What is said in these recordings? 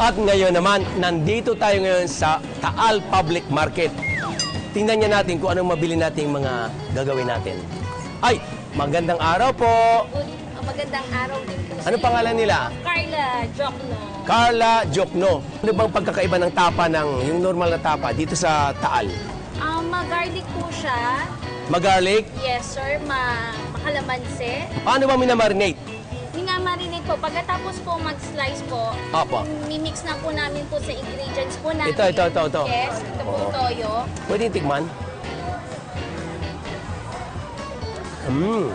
At ngayon naman, nandito tayo ngayon sa Taal Public Market. Tingnan niya natin kung anong mabili nating mga gagawin natin. Ay, magandang araw po. Good, uh, magandang araw din po Ano pangalan nila? Carla Jokno. Carla Jokno. Ano bang pagkakaiba ng tapa ng yung normal na tapa dito sa Taal? Um, mag-garlic po siya. Magarlic? Yes, sir. Ma makalamansi. Paano ba minamarinate? Po. Pagkatapos po mag-slice po, Apo. mimix na po namin po sa ingredients po namin. Ito, ito, ito, ito. Yes, ito po Oo. toyo. Pwede tikman? Mmm.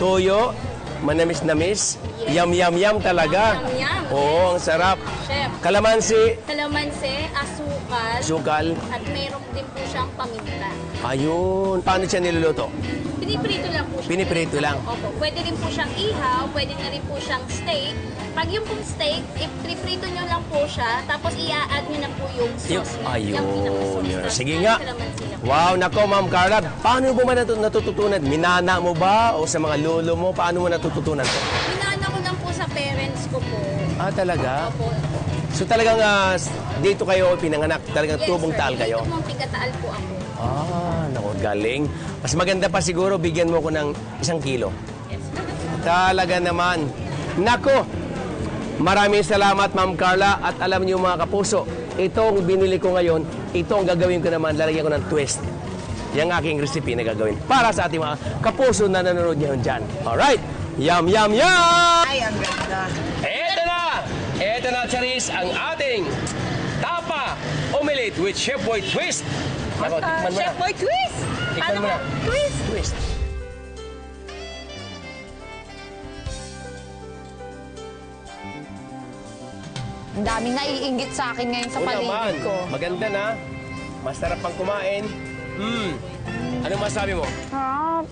Toyo, manamis-namis. Yum, yum, yum talaga. Oo, ang sarap. Chef. Kalamansi, Kalamansi, asukal, sugal. at mayroon din po siyang paminta. Ayun. Paano siya niluluto? Piniprito lang po siya. Piniprito lang. Opo. Pwede rin po siyang ihaw, pwede na rin po siyang steak. Pag yung pong steak, if piniprito nyo lang po siya, tapos i-add nyo na po yung Yung, sauce. niya, ayun. Sige nga. kalamansi. Wow, nako Ma'am Carla. Paano mo ba natu- natututunan? Minana mo ba? O sa mga lolo mo? Paano mo natututunan to? Minana ko lang po sa parents ko po. Ah, talaga? Opo. So talagang ah, dito kayo pinanganak. Talagang Yes, tubong sir. taal kayo? Dito pong tigataal po ako. Ah, naku, galing. Mas maganda pa siguro, bigyan mo ko ng isang kilo. Yes. Talaga naman. Nako, maraming salamat Ma'am Carla at alam niyo mga kapuso, itong binili ko ngayon, ito ang gagawin ko naman, lalagyan ko ng twist. Yung aking recipe na gagawin para sa ating mga kapuso na nanonood ngayon dyan. Alright, yum, yum, yum! Ay, ang ganda. Eto na! Eto na, Charis, ang ating tapa omelette with Chef Boy Twist. Nako, tikman mo na. Chef Boy Twist! Tikman Paano mo na. Twist! Twist. Ang daming naiinggit sa akin ngayon sa Oo paligid naman. ko. Maganda na. Masarap pang kumain. Hmm. Anong masabi mo? Sarap.